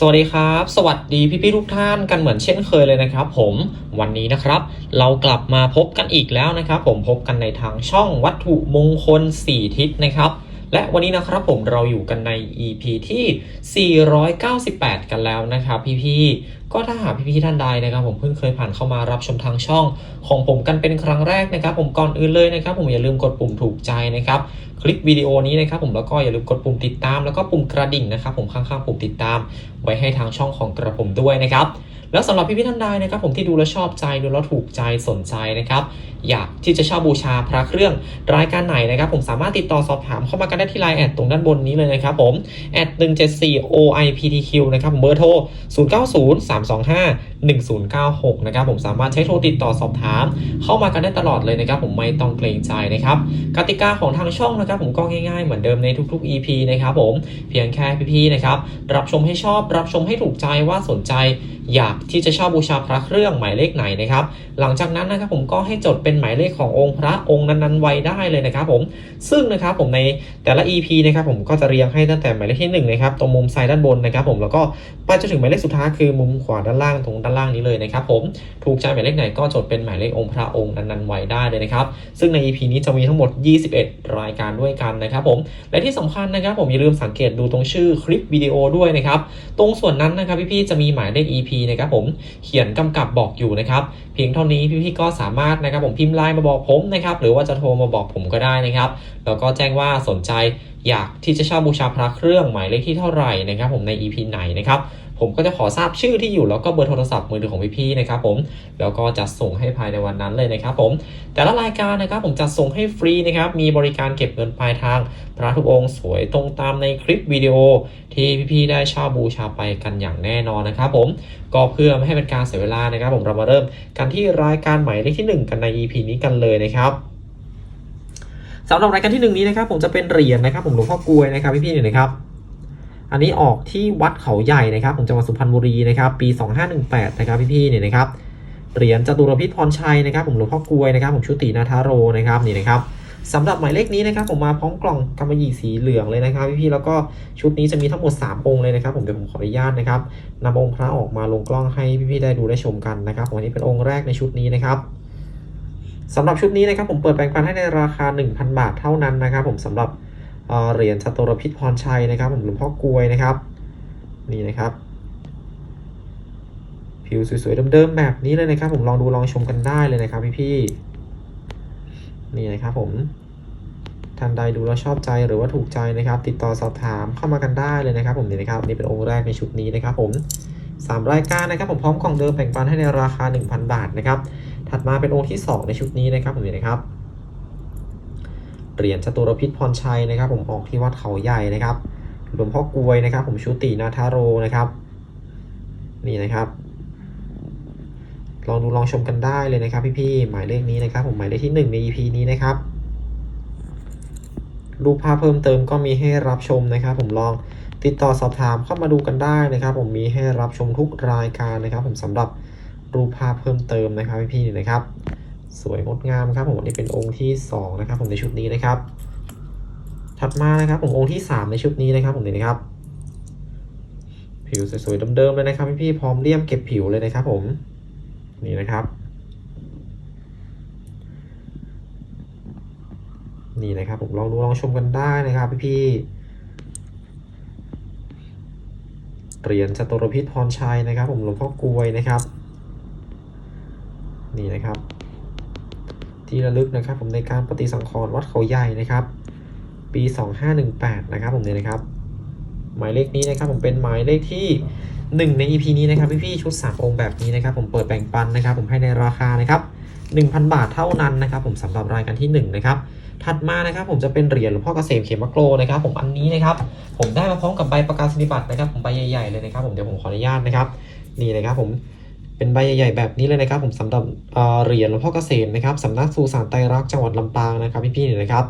สวัสดีครับ สวัสดีพี่ๆทุกท่านกันเหมือนเช่นเคยเลยนะครับ ผมวันนี้นะครับ เรากลับมาพบกันอีกแล้วนะครับ ผมพบกันในทางช่องวัตถุมงคล 4 ทิศนะครับ และวันนี้นะครับผมเราอยู่กันใน EP ที่ 498 กันแล้วนะครับพี่ๆ ก็ถ้าหากพี่ๆท่านใดนะครับ ผมเพิ่งเคยผ่านเข้ามารับชมทางช่องของผมกันเป็นครั้งแรกนะครับ ผมก่อนอื่นเลยนะครับ ผมอย่าลืมกดปุ่มถูกใจนะครับคลิปวิดีโอนี้นะครับผมแล้วก็อย่าลืมกดปุ่มติดตาม แล้วก็ปุ่มกระดิ่งนะครับ ผมข้างๆปุ่มติดตาม ไว้ให้ทางช่องของกระผมด้วยนะครับ แล้วสำหรับพี่พี่ท่านใดนะครับผมที่ดูแล้วชอบใจดูแล้วถูกใจสนใจนะครับอยากที่จะเช่าบูชาพระเครื่องรายการไหนนะครับผมสามารถติดต่อสอบถามเข้ามากันได้ที่ไลน์แอดตรงด้านบนนี้เลยนะครับผมแอด174 OIPTQ นะครับเบอร์โทร1096 นะครับผมสามารถใช้โทรติดต่อสอบถาม เข้ามากันได้ตลอดเลยนะครับผมไม่ต้องเกรงใจนะครับกติกาของทางช่องนะครับผมก็ง่ายๆ เหมือนเดิมในทุกๆ EP นะครับผมเพียงแค่พี่ๆนะครับรับชมให้ชอบรับชมให้ถูกใจว่าสนใจอยากที่จะเช่าบูชาพระเครื่องหมายเลขไหนนะครับ หลังจากนั้นนะครับผมก็ให้จดเป็นหมายเลขขององค์พระองค์นั้นๆไว้ได้เลยนะครับผมซึ่งนะครับผมในแต่ละ EP นะครับผมก็จะเรียงให้ตั้งแต่หมายเลขที่1นะครับตรงมุมซ้ายด้านบนนะครับผมแล้วก็ไปจนถึงหมายเลขสุดท้ายคือมุมขวาด้านล่างตรงด้านล่างนี้เลยนะครับผมถูกใจหมายเลขไหนก็จดเป็นหมายเลของค์พระองค์นั้นๆไว้ได้เลยนะครับซึ่งใน EP นี้จะมีทั้งหมด 21 รายการด้วยกันนะครับผมและที่สำคัญนะครับผมอย่าลืมสังเกตดูตรงชื่อคลิปวิดีโอด้วยนะครับตรงส่วนนั้นนะครับพี่ๆจะมีหมายเลข EP นะครับผมเขียนกำกับบอกอยู่นะครับเพียงเท่านี้พี่ๆก็สามารถนะครับผมพิมพ์ไลน์มาบอกผมนะครับหรือว่าจะโทรมาบอกผมก็ได้นะครับแล้วก็แจ้งว่าสนใจอยากที่จะเช่าบูชาพระเครื่องหมายเลขที่เท่าไหร่นะครับผมใน EP ไหนนะครับ ผมก็จะขอทราบชื่อที่อยู่แล้วก็เบอร์โทรศัพท์มือถือของพี่ๆนะครับผมแล้วก็จะส่งให้ภายในวันนั้นเลยนะครับผมแต่ละรายการนะครับผมจะส่งให้ฟรีนะครับมีบริการเก็บเงินปลายทาง พระทุกองค์สวยตรงตามในคลิปวิดีโอที่พี่ๆได้เช่าบูชาไปกันอย่างแน่นอนนะครับผมก็เพื่อไม่ให้เป็นการเสียเวลานะครับ ผมเรามาเริ่มกันที่รายการใหม่เลขที่ 1 กันใน EP นี้กันเลยนะครับสำหรับรายการที่หนึ่งนี้นะครับ ผมจะเป็นเหรียญนะครับ ผมหลวงพ่อกลวยนะครับพี่ๆเนี่ยนะครับ อันนี้ออกที่วัดเขาใหญ่นะครับผมจังหวัดสุพรรณบุรีนะครับปี 2518 นะครับพี่ๆเนี่ยนะครับเหรียญจตุรพิษพรชัยนะครับผมหลวงพ่อกลวยนะครับผมชุตินาทาโรนะครับนี่นะครับสำหรับหมายเลขนี้นะครับผมมาพร้อมกล่องกำมะหยี่สีเหลืองเลยนะครับพี่ๆแล้วก็ชุดนี้จะมีทั้งหมด 3 องค์เลยนะครับผมเดี๋ยวผมขออนุญาตนะครับนำองค์พระออกมาลงกล้องให้พี่ๆได้ดูได้ชมกันนะครับผมอันนี้เป็นองค์แรกในชุดนี้นะครับสำหรับชุดนี้นะครับผมเปิดแบ่งปันให้ในราคา 1,000 บาทเท่านั้นนะครับผมสำหรับ เหรียญจตุรพิษพรชัยนะครับหลวงพ่อกลวยนะครับนี่นะครับ ผิวสวยๆเดิมๆแบบนี้เลยนะครับ ผมลองดูลองชมกันได้เลยนะครับพี่ๆนี่นะครับผมท่านใดดูแล้วชอบใจหรือว่าถูกใจนะครับ ติดต่อสอบถามเข้ามากันได้เลยนะครับ ผมนี่นะครับนี่เป็นองค์แรกในชุดนี้นะครับ ผมสามรายการนะครับ ผมพร้อมกล่องเดิมแบ่งปันให้ในราคา 1,000 บาทนะครับถัดมาเป็นองค์ที่ 2 ในชุดนี้นะครับผมนี่นะครับ เหรียญจตุรพิษพรชัยนะครับ ผมออกที่วัดเขาใหญ่นะครับหลวงพ่อกวยนะครับ ผมชุตินาทาโรนะครับ นี่นะครับ ลองดูลองชมกันได้เลยนะครับ พี่ๆหมายเลขนี้นะครับ ผมหมายเลขที่ 1 ใน EP นี้นะครับรูปภาพเพิ่มเติมก็มีให้รับชมนะครับ ผมลองติดต่อสอบถามเข้ามาดูกันได้นะครับ ผมมีให้รับชมทุกรายการนะครับ ผมสำหรับรูปภาพเพิ่มเติมนะครับพี่ๆนี่นะครับ สวยงดงามครับผมอันนี้เป็นองค์ที่สองนะครับ ผมในชุดนี้นะครับ ถัดมานะครับผมองค์ที่สามในชุดนี้นะครับ ผมนี่นะครับ ผิวสวยๆเดิมๆเลยนะครับพี่ๆพร้อมเลี่ยมเก็บผิวเลยนะครับ ผมนี่นะครับ นี่นะครับผมลองดูลองชมกันได้นะครับ พี่ๆเหรียญจตุรพิษพรชัยนะครับ ผมหลวงพ่อกลวยนะครับ นี่นะครับ ที่ระลึกนะครับ ผมในการปฏิสังขรณ์วัดเขาใหญ่นะครับ ปี 2518 นะครับผมเนี่ยนะครับ หมายเลขนี้นะครับผมเป็นหมายเลขที่ 1 ใน EP นี้นะครับพี่ๆชุด 3 องค์แบบนี้นะครับ ผมเปิดแบ่งปันนะครับ ผมให้ในราคานะครับ1,000 บาทเท่านั้นนะครับ ผมสำหรับรายการที่ 1 นะครับถัดมานะครับผมจะเป็นเหรียญหลวงพ่อเกษมเขมโกรนะครับผมอันนี้นะครับผมได้มาพร้อมกับใบประกาศนียบัตรนะครับผมใบใหญ่ๆเลยนะครับ ผมเดี๋ยวผมขออนุญาตนะครับนี่นะครับผม เป็นใบใหญ่ๆแบบนี้เลยนะครับผมสำหรับเหรียญหลวงพ่อเกษมนะครับสำนักสุสานไตรรักจังหวัดลำปางนะครับพี่ๆเนี่ยนะครับ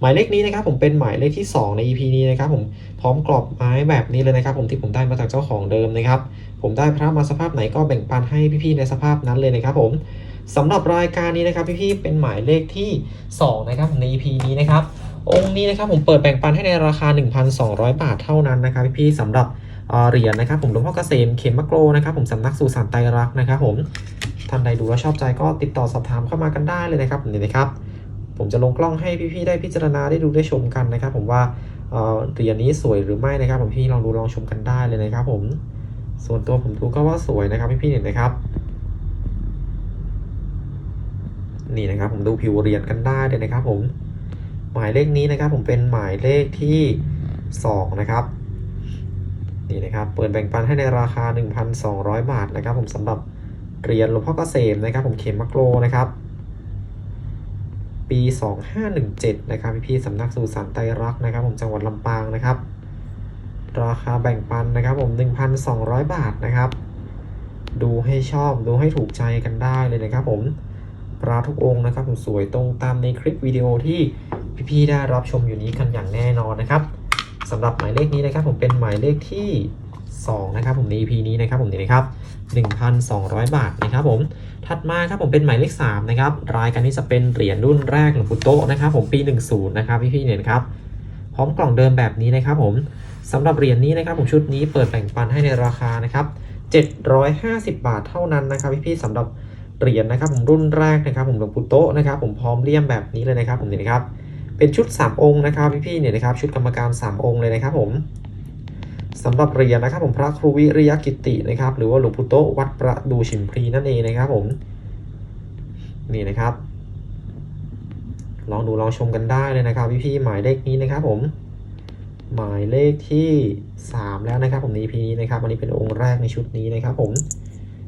หมายเลขนี้นะครับผมเป็นหมายเลขที่ 2 ใน EP นี้นะครับผมพร้อมกรอบไม้แบบนี้เลยนะครับผมที่ผมได้มาจากเจ้าของเดิมนะครับผมได้พระมาสภาพไหนก็แบ่งปันให้พี่ๆในสภาพนั้นเลยนะครับผมสำหรับรายการนี้นะครับพี่ๆเป็นหมายเลขที่ 2 นะครับใน EP นี้นะครับองค์นี้นะครับผมเปิดแบ่งปันให้ในราคา 1,200 บาทเท่านั้นนะครับพี่ๆสำหรับ เหรียญนะครับผมหลวงพ่อเกษมเขมมะโกรนะครับผมสำนักสุสานไตรรักนะครับผมท่านใดดูแล้วชอบใจก็ติดต่อสอบถามเข้ามากันได้เลยนะครับนี่นะครับ ผมจะลงกล้องให้พี่ๆได้พิจารณาได้ดูได้ชมกันนะครับ ผมว่าเหรียญนี้สวยหรือไม่นะครับ ผมพี่ลองดูลองชมกันได้เลยนะครับ ผมส่วนตัวผมดูก็ว่าสวยนะครับพี่ๆเห็นนะครับ นี่นะครับ ผมดูผิวเหรียญกันได้เลยนะครับ ผมหมายเลขนี้นะครับ ผมเป็นหมายเลขที่สองนะครับ นี่นะครับเปิดแบ่งปันให้ในราคา 1,200 บาทนะครับผมสำหรับเหรียญหลวงพ่อเกษมนะครับผมเข็มมะโกรนะครับ ปี 2517 นะครับพี่ๆสำนักสู่สารไตรรักนะครับ ผมจังหวัดลำปางนะครับ ราคาแบ่งปันนะครับผม 1,200 บาทนะครับ ดูให้ชอบดูให้ถูกใจกันได้เลยนะครับผมพระทุกองค์นะครับผมสวยตรงตามในคลิปวิดีโอที่พี่ๆได้รับชมอยู่นี้กันอย่างแน่นอนนะครับ สำหรับหมายเลขนี้นะครับผมเป็นหมายเลขที่ 2 นะครับผมใน EP นี้นะครับผมนี่นะครับ1,200 บาทนะครับผมถัดมาครับผมเป็นหมายเลข3นะครับรายการนี้จะเป็นเหรียญรุ่นแรกหลวงปู่โตนะครับผมปี 10 นะครับพี่ๆเนี่ยครับพร้อมกล่องเดิมแบบนี้นะครับผมสำหรับเหรียญนี้นะครับผมชุดนี้เปิดแบ่งปันให้ในราคานะครับ750 บาทเท่านั้นนะครับพี่ๆสำหรับเหรียญนะครับผมรุ่นแรกนะครับผมหลวงปู่โตนะครับผมพร้อมเลี่ยมแบบนี้เลยนะครับผมนี่นะครับ เป็นชุด 3 องค์นะครับพี่ๆเนี่ยนะครับชุดกรรมการ 3 องค์เลยนะครับผมสำหรับเหรียญนะครับผมพระครูวิริยกิตินะครับ หรือว่าหลวงปู่โตวัดประดูฉิมพลีนั่นเองนะครับผมนี่นะครับ ลองดูลองชมกันได้เลยนะครับพี่ๆหมายเลขนี้นะครับผม หมายเลขที่ 3 แล้วนะครับ ผมใน EP นี้นะครับอันนี้เป็นองค์แรกในชุดนี้นะครับ ผม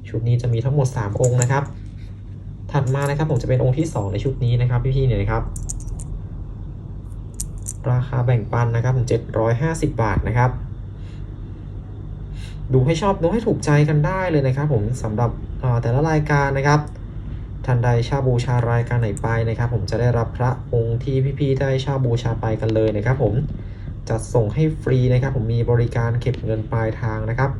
ชุดนี้จะมีทั้งหมด 3 องค์นะครับ ถัดมานะครับผมจะเป็นองค์ที่ 2 ในชุดนี้นะครับพี่ๆเนี่ยนะครับ ราคาแบ่งปันนะครับผม750 บาทนะครับ ดูให้ชอบดูให้ถูกใจกันได้เลยนะครับผมสำหรับแต่ละรายการนะครับท่านใดชาบูชารายการไหนไปนะครับ ผมจะได้รับพระองค์ที่พี่ๆได้ชาบูชาไปกันเลยนะครับผมจัดส่งให้ฟรีนะครับ ผมมีบริการเก็บเงินปลายทางนะครับ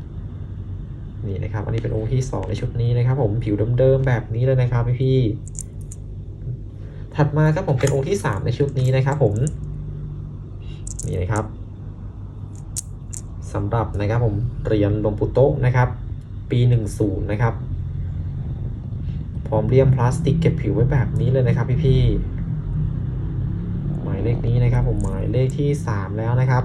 นี่นะครับ อันนี้เป็นองค์ที่ 2 ในชุดนี้นะครับ ผมผิวเดิมๆแบบนี้เลยนะครับพี่ๆถัดมาครับผมเป็นองค์ที่ 3 ในชุดนี้นะครับ ผม นี่นะครับสำหรับนะครับผมเหรียญลวงปู่โตะนะครับ ปี 10 นะครับ พร้อมเลี่ยมพลาสติกเก็บผิวไว้แบบนี้เลยนะครับพี่ๆหมายเลขนี้นะครับผมหมายเลขที่ 3 แล้วนะครับ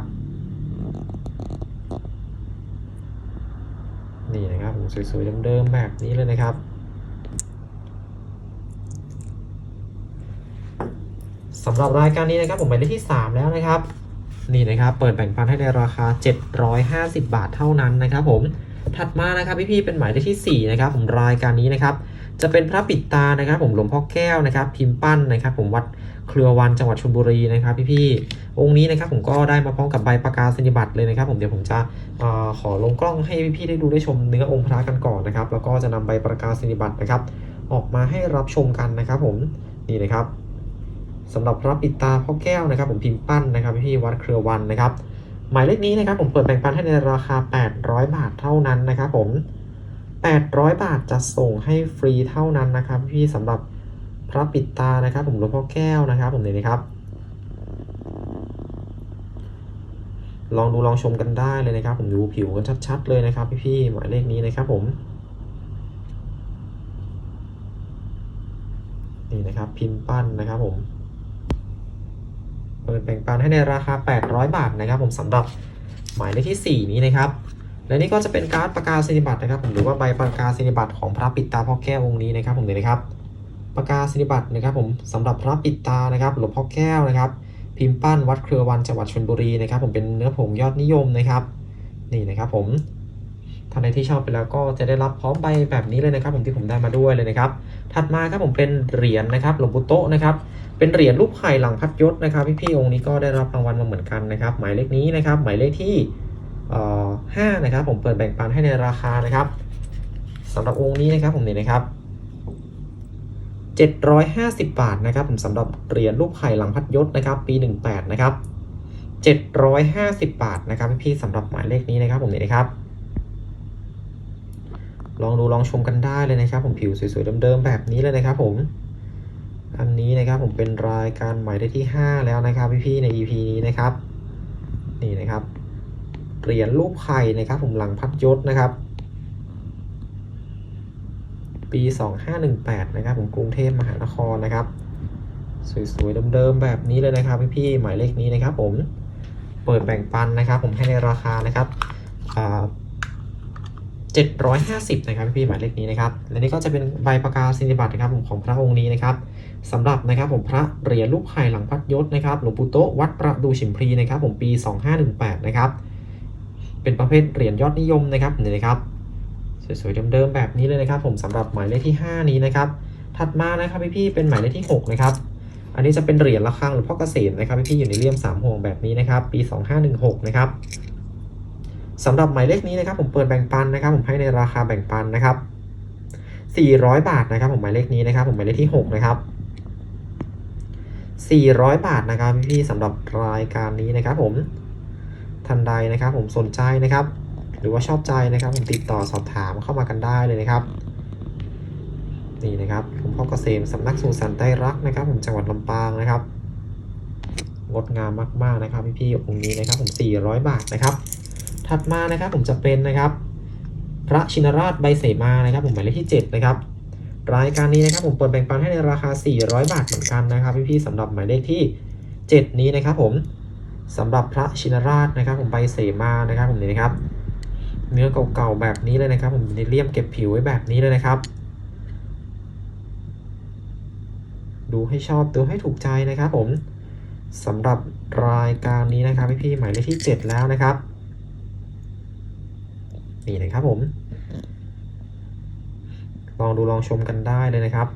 นี่นะครับผมสวยๆเดิมๆแบบนี้เลยนะครับสำหรับรายการนี้นะครับผมหมายเลขที่ 3 แล้วนะครับ นี่นะครับเปิดแบ่งปันให้ในราคา 750 บาทเท่านั้นนะครับผมถัดมานะครับพี่ๆเป็นหมายเลขที่ 4 นะครับ ผมรายการนี้นะครับ จะเป็นพระปิดตานะครับ ผมหลวงพ่อแก้วนะครับ พิมพ์ปั้นนะครับ ผมวัดเครือวันจังหวัดชลบุรีนะครับ พี่ๆองค์นี้นะครับ ผมก็ได้มาพร้อมกับใบประกาศนียบัตรเลยนะครับ ผมเดี๋ยวผมจะอขอลงกล้องให้พี่ๆได้ดูได้ชมเนื้อองค์พระกันก่อนนะครับ แล้วก็จะนำใบประกาศนียบัตรนะครับ ออกมาให้รับชมกันนะครับ ผมนี่นะครับ สำหรับพระปิดตาพ่อแก้วนะครับ ผมพิมพ์ปั้นนะครับพี่วัดเครือวันนะครับ หมายเลขนี้นะครับผมเปิดแบ่งปันให้ในราคา 800 บาทเท่านั้นนะครับผม 800 บาทจะส่งให้ฟรีเท่านั้นนะครับ พี่สำหรับพระปิดตานะครับ ผมหลวงพ่อแก้วนะครับ ผมนี่นะครับ ลองดูลองชมกันได้เลยนะครับ ผมดูผิวกันชัดๆเลยนะครับ พี่ๆหมายเลขนี้นะครับ ผมนี่นะครับพิมพ์ปั้นนะครับผม เปิดแบ่งปันให้ในราคา 800 บาทนะครับ ผมสำหรับหมายเลขที่ 4 นี้นะครับ และนี่ก็จะเป็นการ์ดประกาศนีบัตรนะครับ ผมหรือว่าใบประกาศนีบัตรของพระปิดตาพ่อแก้วองค์นี้นะครับ ผมเลยนะครับ ประกาศนีบัตรนะครับ ผมสำหรับพระปิดตานะครับหลวงพ่อแก้วนะครับ พิมพ์ปั้นวัดเครือวันจังหวัดชลบุรีนะครับ ผมเป็นเนื้อผงยอดนิยมนะครับ นี่นะครับผม ท่านใดที่ชอบไปแล้วก็จะได้รับพร้อมใบแบบนี้เลยนะครับผมที่ผมได้มาด้วยเลยนะครับ ถัดมาครับผมเป็นเหรียญนะครับหลวงปู่โตะนะครับเป็นเหรียญรูปไข่หลังพัดยศนะครับพี่ๆองค์นี้ก็ได้รับรางวัลมาเหมือนกันนะครับ หมายเลขนี้นะครับ หมายเลขที่เอ่อห้านะครับผมเปิดแบ่งปันให้ในราคานะครับสำหรับองค์นี้นะครับผมนี่นะครับ750 บาทนะครับผมสำหรับเหรียญรูปไข่หลังพัดยศนะครับ ปี 18 นะครับ 750 บาทนะครับพี่ๆสำหรับหมายเลขนี้นะครับผมนี่นะครับ ลองดูลองชมกันได้เลยนะครับ ผมผิวสวยๆเดิมๆแบบนี้เลยนะครับ ผมอันนี้นะครับผมเป็นรายการหมายเลขที่ 5 แล้วนะครับพี่ๆใน EP นี้นะครับ นี่นะครับเหรียญรูปไข่นะครับ ผมหลังพัดยศนะครับ ปี 2518 นะครับ ผมกรุงเทพมหานครนะครับ สวยๆเดิมๆแบบนี้เลยนะครับพี่ๆหมายเลขนี้นะครับ ผมเปิดแบ่งปันนะครับ ผมให้ในราคานะครับอ่า 750 นะครับพี่ๆหมายเลขนี้นะครับและนี่ก็จะเป็นใบประกาศนียบัตรนะครับของพระองค์นี้นะครับสำหรับนะครับผมพระเหรียญรูปไข่หลังพัดยศนะครับหลวงปู่โตวัดประดูฉิมพลีนะครับผมปี 2518 นะครับเป็นประเภทเหรียญยอดนิยมนะครับนี่นะครับสวยๆเดิมๆแบบนี้เลยนะครับ ผมสำหรับหมายเลขที่ 5 นี้นะครับถัดมานะครับพี่ๆเป็นหมายเลขที่ 6 นะครับ อันนี้จะเป็นเหรียญระฆังหรือพ่อเกษมนะครับพี่ๆอยู่ในเลี่ยม3ห่วงแบบนี้นะครับ ปี 2516 นะครับ สำหรับหมายเลขนี้นะครับผมเปิดแบ่งปันนะครับผมให้ในราคาแบ่งปันนะครับ 400 บาทนะครับผมหมายเลขนี้นะครับผมหมายเลขที่ 6 นะครับ 400 บาทนะครับพี่ๆสำหรับรายการนี้นะครับผมท่านใดนะครับผมสนใจนะครับ หรือว่าชอบใจนะครับผมติดต่อสอบถามเข้ามากันได้เลยนะครับนี่นะครับหลวงพ่อเกษมสำนักสูสันไตรรักนะครับ ผมจังหวัดลำปางนะครับงดงามมากๆนะครับพี่ๆองค์นี้นะครับผม 400 บาทนะครับ ถัดมานะครับผมจะเป็นนะครับ พระชินราชใบเสมานะครับผมหมายเลขที่ 7 นะครับ รายการนี้นะครับผมเปิดแบ่งปันให้ในราคา 400 บาทเหมือนกันนะครับพี่ๆสำหรับหมายเลขที่ 7 นี้นะครับผมสำหรับพระชินราชนะครับ ผมใบเสมานะครับผมนี่นะครับเนื้อเก่าๆแบบนี้เลยนะครับ ผมในเลี่ยมเก็บผิวไว้แบบนี้เลยนะครับ ดูให้ชอบดูให้ถูกใจนะครับผมสำหรับรายการนี้นะครับพี่ๆหมายเลขที่ 7 แล้วนะครับ นี่นะครับผม ลองดูลองชมกันได้เลยนะครับ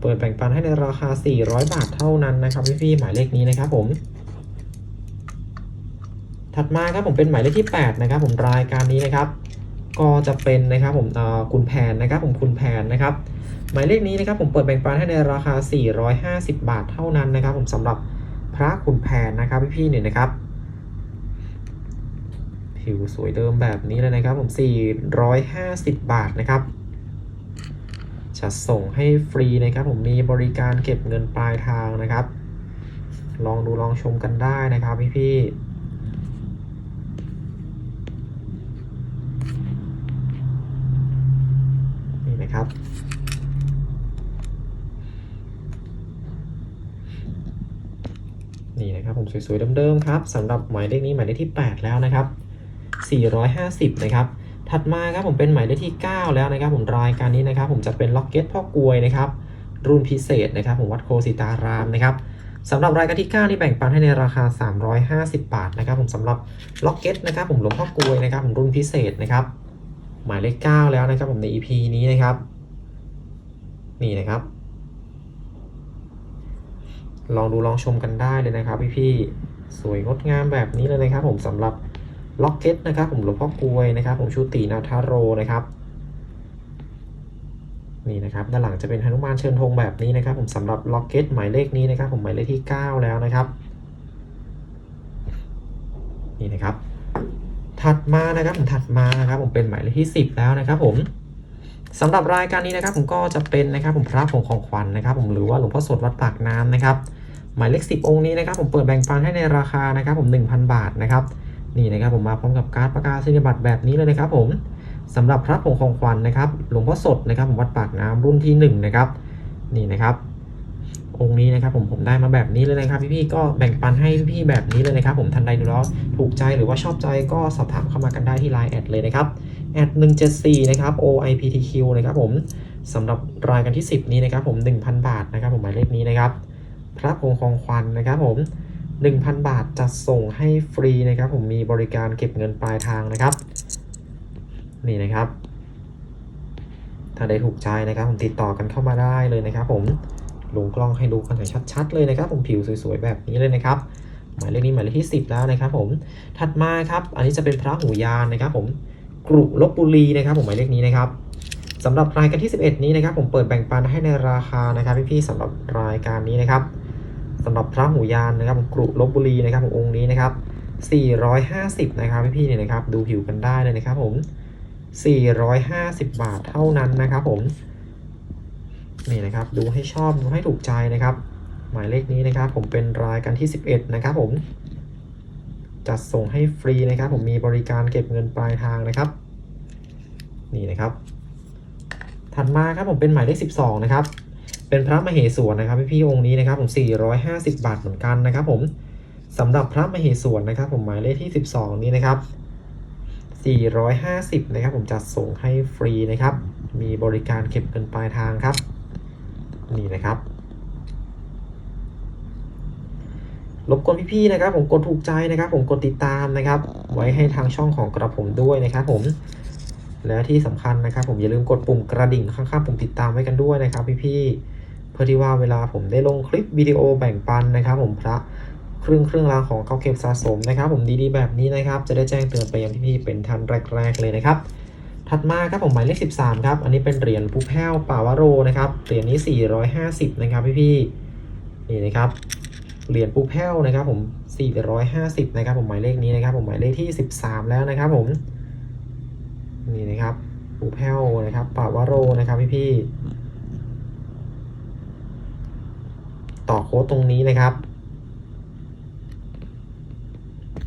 เปิดแบ่งปันให้ในราคา 400 บาทเท่านั้นนะครับพี่ๆหมายเลขนี้นะครับผมถัดมาครับผมเป็นหมายเลขที่ 8 นะครับ ผมรายการนี้นะครับ ก็จะเป็นนะครับผมคุณแผนนะครับ ผมคุณแผนนะครับ หมายเลขนี้นะครับ ผมเปิดแบ่งปันให้ในราคา 450 บาทเท่านั้นนะครับ ผมสำหรับพระคุณแผนนะครับพี่ๆเนี่ยนะครับ ผิวสวยเดิมแบบนี้เลยนะครับ ผม 450 บาทนะครับจะส่งให้ฟรีนะครับผมมีบริการเก็บเงินปลายทางนะครับ ลองดูลองชมกันได้นะครับพี่ๆนี่นะครับนี่นะครับผมสวยๆเดิมๆครับสำหรับหมายเลขนี้หมายเลขที่ 8 แล้วนะครับ 450 นะครับ ถัดมาครับผมเป็นหมายเลขที่ 9 แล้วนะครับ ผมรายการนี้นะครับ ผมจะเป็นล็อกเก็ตพ่อกลวยนะครับ รุ่นพิเศษนะครับ ผมวัดโคสิตารามนะครับสำหรับรายการที่ 9 นี่แบ่งปันให้ในราคา 350 บาทนะครับ ผมสำหรับล็อกเก็ตนะครับ ผมหลวงพ่อกลวยนะครับ ผมรุ่นพิเศษนะครับ หมายเลข 9 แล้วนะครับ ผมใน EP นี้นะครับ นี่นะครับ ลองดูลองชมกันได้เลยนะครับพี่ๆสวยงดงามแบบนี้เลยนะครับ ผมสำหรับ ล็อกเก็ตนะครับ ผมหลวงพ่อกลวยนะครับ ผมชูตีนาทาโรนะครับนี่นะครับด้านหลังจะเป็นหนุมานเชิญธงแบบนี้นะครับ ผมสำหรับล็อกเก็ตหมายเลขนี้นะครับ ผมหมายเลขที่ 9 แล้วนะครับนี่นะครับ ถัดมานะครับผมถัดมานะครับ ผมเป็นหมายเลขที่ 10 แล้วนะครับ ผมสำหรับรายการนี้นะครับ ผมก็จะเป็นนะครับ ผมพระผงของขวัญนะครับ ผมหรือว่าหลวงพ่อสดวัดปากน้ำนะครับ หมายเลข 10 องค์นี้นะครับ ผมเปิดแบ่งปันให้ในราคานะครับ ผม 1,000 บาทนะครับ นี่นะครับผมมาพร้อมกับการ์ดประกาศนียบัตรแบบนี้เลยนะครับผมสำหรับพระผงของขวัญนะครับ หลวงพ่อสดนะครับผมวัดปากน้ำรุ่นที่1นะครับนี่นะครับ องค์นี้นะครับผมผมได้มาแบบนี้เลยนะครับ พี่ๆก็แบ่งปันให้พี่ๆแบบนี้เลยนะครับ ผมทันใดดูแล้วถูกใจหรือว่าชอบใจก็สอบถามเข้ามากันได้ที่ Line แอดเลยนะครับแอด174นะครับ OIPTQ นะครับผมสำหรับรายการที่ 10 นี้นะครับผม 1,000 บาทนะครับผมหมายเลขนี้นะครับ พระผงของขวัญนะครับผม 1,000 บาทจะส่งให้ฟรีนะครับ ผมมีบริการเก็บเงินปลายทางนะครับ นี่นะครับ ถ้าได้ถูกใจนะครับ ผมติดต่อกันเข้ามาได้เลยนะครับ ผมลงกล้องให้ดูกันอย่างชัดๆเลยนะครับ ผมผิวสวยๆแบบนี้เลยนะครับหมายเลขนี้หมายเลขที่ 10 แล้วนะครับ ผมถัดมาครับ อันนี้จะเป็นพระหูยานนะครับ ผมกรุลบบุรีนะครับ ผมหมายเลขนี้นะครับสำหรับรายการที่ 11 นี้นะครับ ผมเปิดแบ่งปันให้ในราคานะครับพี่ๆสำหรับรายการนี้นะครับ สำหรับพระหูยานนะครับผมกรุลบบุรีนะครับผมองค์นี้นะครับ 450 นะครับพี่ๆเนี่ยนะครับ ดูผิวกันได้เลยนะครับผม 450 บาทเท่านั้นนะครับผมนี่นะครับดูให้ชอบดูให้ถูกใจนะครับ หมายเลขนี้นะครับ ผมเป็นรายการที่ 11 นะครับผมจัดส่งให้ฟรีนะครับ ผมมีบริการเก็บเงินปลายทางนะครับ นี่นะครับ ถัดมาครับผมเป็นหมายเลข 12 นะครับ เป็นพระมเหสวนนะครับพี่ๆองค์นี้นะครับผม450 บาทเหมือนกันนะครับ ผมสำหรับพระมเหสวนนะครับ ผมหมายเลขที่ 12 นี้นะครับ 450 นะครับ ผมจัดส่งให้ฟรีนะครับ มีบริการเก็บเงินปลายทางครับ นี่นะครับรบกวนพี่ๆนะครับ ผมกดถูกใจนะครับ ผมกดติดตามนะครับ ไว้ให้ทางช่องของกระผมด้วยนะครับผมและที่สำคัญนะครับ ผมอย่าลืมกดปุ่มกระดิ่งข้างๆปุ่มติดตามไว้กันด้วยนะครับ พี่ๆ เพื่อที่ว่าเวลาผมได้ลงคลิปวิดีโอแบ่งปันนะครับ ผมพระเครื่องเครื่องรางของเก่าเก็บสะสมนะครับ ผมดีๆแบบนี้นะครับ จะได้แจ้งเตือนไปยังพี่ๆเป็นท่านแรก ๆ เลยนะครับ ถัดมาครับผมหมายเลข 13 ครับ อันนี้เป็นเหรียญปูแพ้วป่าวโรนะครับเหรียญนี้ 450 นะครับพี่ๆนี่นะครับเหรียญปูแพ้วนะครับผม 450 นะครับผมหมายเลขนี้นะครับ ผมหมายเลขที่ 13 แล้วนะครับผม นี่นะครับปูแพ้วนะครับป่าวโรนะครับพี่ๆ ต่อโค้ดตรงนี้นะครับ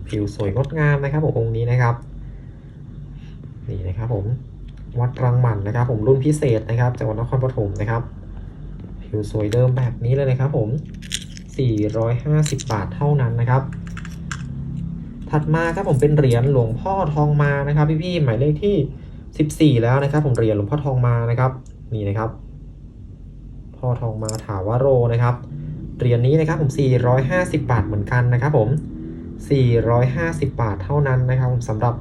ผิวสวยงดงามนะครับผมองค์นี้นะครับ นี่นะครับผมวัดรังหมันนะครับ ผมรุ่นพิเศษนะครับจังหวัดนครปฐมนะครับ ผิวสวยเดิมแบบนี้เลยนะครับ ผม 450 บาทเท่านั้นนะครับ ถัดมาครับผมเป็นเหรียญหลวงพ่อทองมานะครับ พี่ๆหมายเลขที่ 14 แล้วนะครับ ผมเหรียญหลวงพ่อทองมานะครับ นี่นะครับพ่อทองมาถาวโรนะครับ เหรียญนี้นะครับผม 450 บาทเหมือนกันนะครับผม 450 บาทเท่านั้นนะครับผมสำหรับ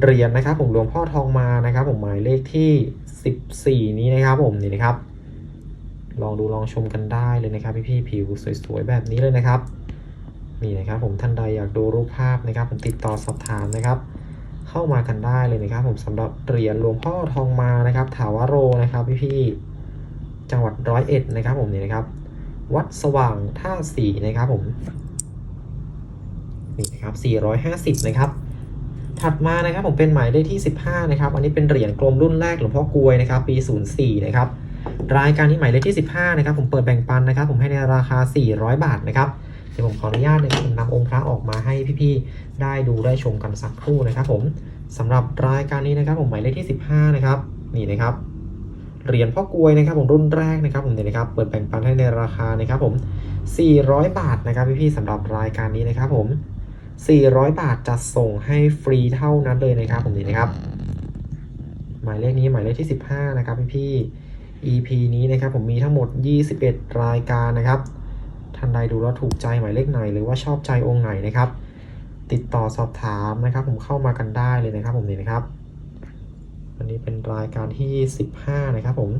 เหรียญนะครับผมหลวงพ่อทองมานะครับ ผมหมายเลขที่ 14 นี้นะครับผมนี่นะครับ ลองดูลองชมกันได้เลยนะครับพี่ๆผิวสวยๆแบบนี้เลยนะครับนี่นะครับผมท่านใดอยากดูรูปภาพนะครับ ผมติดต่อสอบถามนะครับ เข้ามากันได้เลยนะครับ ผมสำหรับเหรียญหลวงพ่อทองมานะครับ ถาวโรนะครับ พี่ๆจังหวัดร้อยเอ็ดนะครับ ผมนี่นะครับ วัดสว่างท่าสีนะครับผมนี่นะครับ 450 นะครับ ถัดมานะครับผมเป็นหมายเลขที่ 15 นะครับ อันนี้เป็นเหรียญกลมรุ่นแรกหลวงพ่อกลวยนะครับ ปี 04 นะครับ รายการที่หมายเลขที่ 15 นะครับ ผมเปิดแบ่งปันนะครับ ผมให้ในราคา 400 บาทนะครับเดี๋ยวผมขออนุญาตนะครับผมนำองค์พระออกมาให้พี่ๆ ได้ดูได้ชมกันสักครู่นะครับผมสำหรับรายการนี้นะครับผมหมายเลขที่ 15 นะครับ นี่นะครับ เหรียญพ่อกวยนะครับผมรุ่นแรกนะครับผมเนี่ยนะครับเปิดแบ่งปันให้ในราคานะครับผม400 บาทนะครับพี่ๆสำหรับรายการนี้นะครับผม400 บาทจะส่งให้ฟรีเท่านั้นเลยนะครับผมนี่นะครับ หมายเลขนี้หมายเลขที่ 15 นะครับพี่ๆ EP นี้นะครับผมมีทั้งหมด 21 รายการนะครับท่านใดดูแล้วถูกใจหมายเลขไหน หรือว่าชอบใจองค์ไหนนะครับ ติดต่อสอบถามนะครับ ผมเข้ามากันได้เลยนะครับผมนี่นะครับ อันนี้เป็นรายการที่15นะครับผม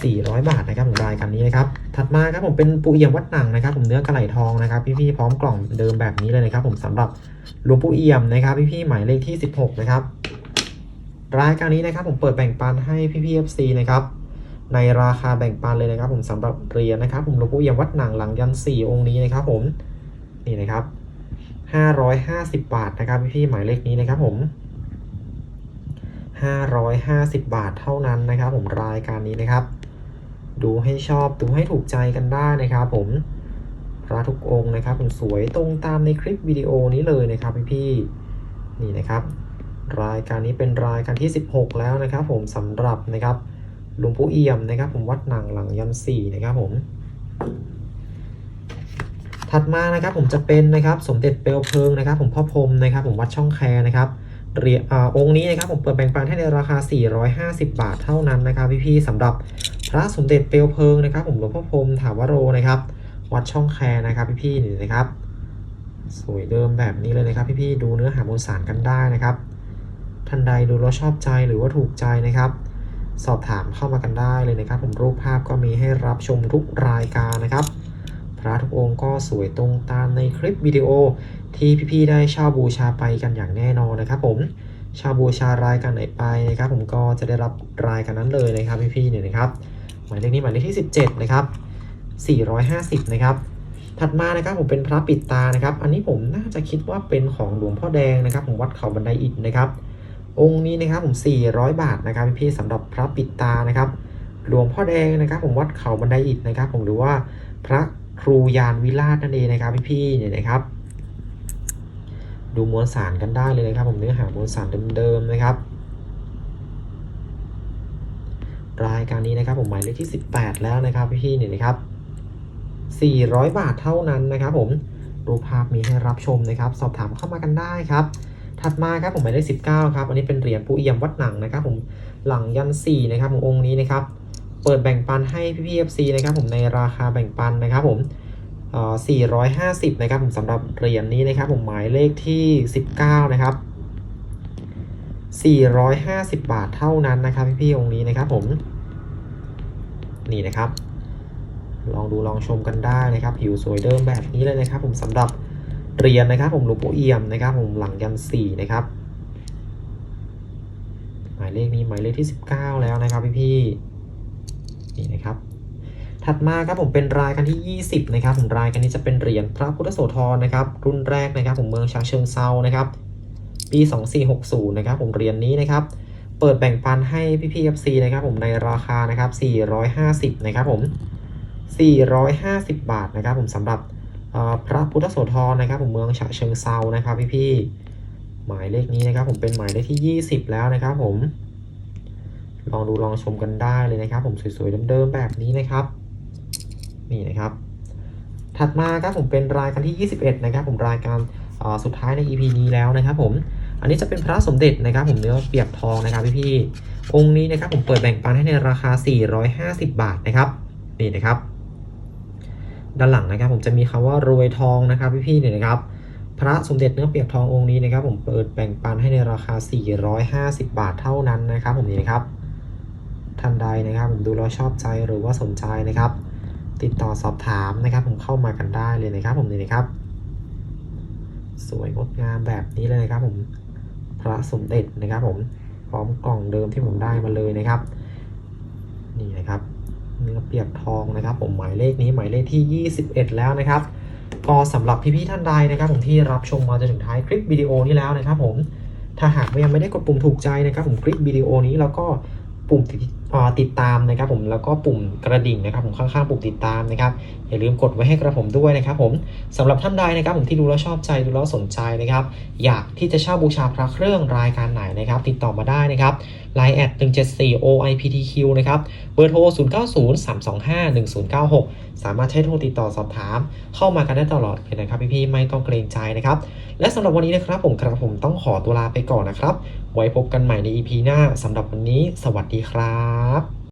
400บาทนะครับผมรายการนี้นะครับ ถัดมาครับผมเป็นปูเอี่ยมวัดหนังนะครับ ผมเนื้อกระไหลทองนะครับ พี่ๆพร้อมกล่องเดิมแบบนี้เลยนะครับ ผมสำหรับหลวงปู่เอี่ยมนะครับ พี่ๆหมายเลขที่16นะครับรายการนี้นะครับผมเปิดแบ่งปันให้พี่ๆ FC นะครับในราคาแบ่งปันเลยนะครับ ผมสำหรับเหรียญนะครับ ผมหลวงปู่เอี่ยมวัดหนังหลังยันสี่องค์นี้นะครับ ผมนี่นะครับ550บาทนะครับพี่ๆหมายเลขนี้นะครับ ผม 550 บาทเท่านั้นนะครับผมรายการนี้นะครับ ดูให้ชอบดูให้ถูกใจกันได้นะครับ ผมพระทุกองค์นะครับผมสวยตรงตามในคลิปวิดีโอนี้เลยนะครับพี่ๆนี่นะครับ รายการนี้เป็นรายการที่ 16 แล้วนะครับ ผมสำหรับนะครับหลวงปู่เอี่ยมนะครับ ผมวัดหนังหลังยันสี่นะครับผม ถัดมานะครับผมจะเป็นนะครับ สมเด็จเปลวเพลิงนะครับ ผมพ่อพรมนะครับ ผมวัดช่องแคนะครับ เหรียญอ่าองค์นี้นะครับผมเปิดแบ่งปันให้ในราคา 450 บาทเท่านั้นนะครับพี่ๆสำหรับพระสมเด็จเปลวเพลิงนะครับ ผมหลวงพ่อพรมถาวโรนะครับ วัดช่องแคนะครับพี่ๆนี่นะครับ สวยเดิมแบบนี้เลยนะครับ พี่ๆดูเนื้อหามวลสารกันได้นะครับท่านใดดูแล้วชอบใจหรือว่าถูกใจนะครับ สอบถามเข้ามากันได้เลยนะครับ ผมรูปภาพก็มีให้รับชมทุกรายการนะครับ พระทุกองค์ก็สวยตรงตามในคลิปวิดีโอ ที่พี่ๆได้เช่าบูชาไปกันอย่างแน่นอนนะครับผมเช่าบูชารายการไหนไปนะครับผมก็จะได้รับรายการนั้นเลยนะครับพี่ๆเนี่ยนะครับหมายเลขนี้หมายเลขที่ 17นะครับ450นะครับถัดมานะครับผมเป็นพระปิดตานะครับ อันนี้ผมน่าจะคิดว่าเป็นของหลวงพ่อแดงนะครับผมวัดเขาบันไดอิฐนะครับ องค์นี้นะครับผม 400 บาทนะครับพี่ๆสำหรับพระปิดตานะครับ หลวงพ่อแดงนะครับผมวัดเขาบันไดอิฐนะครับ ผมหรือว่าพระครูยานวิราชนั่นเองนะครับพี่ๆเนี่ยนะครับ ดูมวลสารกันได้เลยนะครับ ผมเนื้อหามวลสารเดิมๆนะครับ รายการนี้นะครับผมหมายเลขที่ 18 แล้วนะครับพี่ๆเนี่ยนะครับ 400 บาทเท่านั้นนะครับ ผมรูปภาพมีให้รับชมนะครับ สอบถามเข้ามากันได้ครับ ถัดมาครับผมหมายเลข19 ครับ อันนี้เป็นเหรียญปูเอี่ยมวัดหนังนะครับ ผมหลังยัน4นะครับขององค์นี้นะครับ เปิดแบ่งปันให้พี่ๆ FC นะครับ ผมในราคาแบ่งปันนะครับ ผม 450 นะครับผมสำหรับเหรียญนี้นะครับผมหมายเลขที่ 19 นะครับ 450 บาทเท่านั้นนะครับพี่ๆองค์นี้นะครับผมนี่นะครับ ลองดูลองชมกันได้นะครับ ผิวสวยเดิมแบบนี้เลยนะครับ ผมสำหรับเหรียญนะครับ ผมหลวงปู่เอี่ยมนะครับ ผมหลังยันสี่นะครับ หมายเลขนี้หมายเลขที่ 19 แล้วนะครับพี่ๆนี่นะครับ ถัดมาครับผมเป็นรายกันที่ 20 นะครับผมรายกันนี้จะเป็นเหรียญพระพุทธโสธรนะครับ รุ่นแรกนะครับผมเมืองฉะเชิงเซานะครับ ปี 2460 นะครับผมเหรียญนี้นะครับ เปิดแบ่งปันให้พี่ๆ FC นะครับผมในราคานะครับ 450 นะครับผม 450 บาทนะครับผมสำหรับพระพุทธโสธรนะครับผมเมืองฉะเชิงเซานะครับพี่ๆหมายเลขนี้นะครับ ผมเป็นหมายเลขที่ 20 แล้วนะครับ ผม ลองดูลองชมกันได้เลยนะครับ ผมสวยๆเดิมๆแบบนี้นะครับ นี่นะครับ ถัดมาครับผมเป็นรายการที่ 21 นะครับ ผมรายการสุดท้ายใน EP นี้แล้วนะครับ ผม อันนี้จะเป็นพระสมเด็จนะครับ ผมเนื้อเปียกทองนะครับพี่ๆองค์นี้นะครับผมเปิดแบ่งปันให้ในราคา 450 บาทนะครับนี่นะครับ ด้านหลังนะครับผมจะมีคำว่ารวยทองนะครับพี่ๆเนี่ยนะครับพระสมเด็จเนื้อเปียกทององค์นี้นะครับ ผมเปิดแบ่งปันให้ในราคา 450 บาทเท่านั้นนะครับ ผมนี่นะครับท่านใดนะครับ ผมดูแล้วชอบใจหรือว่าสนใจนะครับ ติดต่อสอบถามนะครับ ผมเข้ามากันได้เลยนะครับ ผมนี่นะครับ สวยงดงามแบบนี้เลยนะครับ ผมพระสมเด็จนะครับ ผมพร้อมกล่องเดิมที่ผมได้มาเลยนะครับ นี่นะครับเนื้อเปียกทองนะครับ ผมหมายเลขนี้หมายเลขที่ 21 แล้วนะครับ ก็สำหรับพี่ๆท่านใดนะครับ ผมที่รับชมมาจนถึงท้ายคลิปวิดีโอนี้แล้วนะครับ ผมถ้าหากยังไม่ได้กดปุ่มถูกใจนะครับ ผมคลิปวิดีโอนี้แล้วก็ปุ่มติด ติดตามนะครับผมแล้วก็ปุ่มกระดิ่งนะครับผมข้างๆปุ่มติดตามนะครับอย่าลืมกดไว้ให้กระผมด้วยนะครับผมสำหรับท่านใดนะครับผมที่ดูแล้วชอบใจดูแล้วสนใจนะครับ อยากที่จะเช่าบูชาพระเครื่องรายการไหนนะครับ ติดต่อมาได้นะครับ Line แอด174 OIPTQ นะครับเบอร์โทร 0903251096 สามารถใช้โทรติดต่อสอบถาม เข้ามากันได้ตลอดเลยนะครับพี่ๆไม่ต้องเกรงใจนะครับ และสำหรับวันนี้นะครับผมครับผมต้องขอตัวลาไปก่อนนะครับ ไว้พบกันใหม่ใน EP หน้าสำหรับวันนี้ สวัสดีครับ